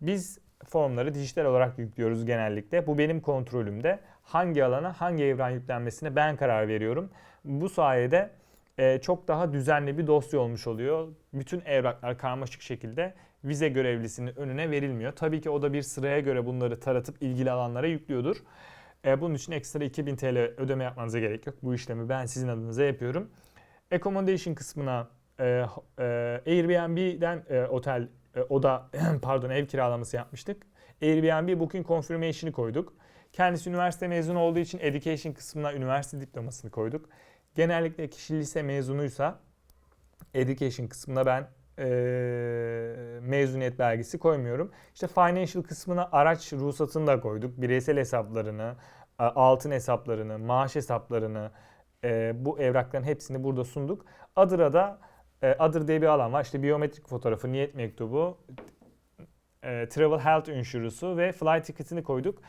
Biz formları dijital olarak yüklüyoruz genellikle. Bu benim kontrolümde. Hangi alana hangi evrak yüklenmesine ben karar veriyorum. Bu sayede e, çok daha düzenli bir dosya olmuş oluyor. Bütün evraklar karmaşık şekilde vize görevlisinin önüne verilmiyor. Tabii ki o da bir sıraya göre bunları taratıp ilgili alanlara yüklüyordur. E, bunun için ekstra 2000 TL ödeme yapmanıza gerek yok. Bu işlemi ben sizin adınıza yapıyorum. Accommodation kısmına e, Airbnb'den otel e, oda pardon ev kiralaması yapmıştık. Airbnb Booking Confirmation'ı koyduk. Kendisi üniversite mezunu olduğu için Education kısmına üniversite diplomasını koyduk. Genellikle kişi lise mezunuysa Education kısmına ben e, mezuniyet belgesi koymuyorum. İşte financial kısmına araç ruhsatını da koyduk. Bireysel hesaplarını, e, altın hesaplarını, maaş hesaplarını, e, bu evrakların hepsini burada sunduk. Adır'a da e, Adır diye bir alan var. İşte biyometrik fotoğrafı, niyet mektubu, e, travel health insurance'u ve flight ticket'ini koyduk.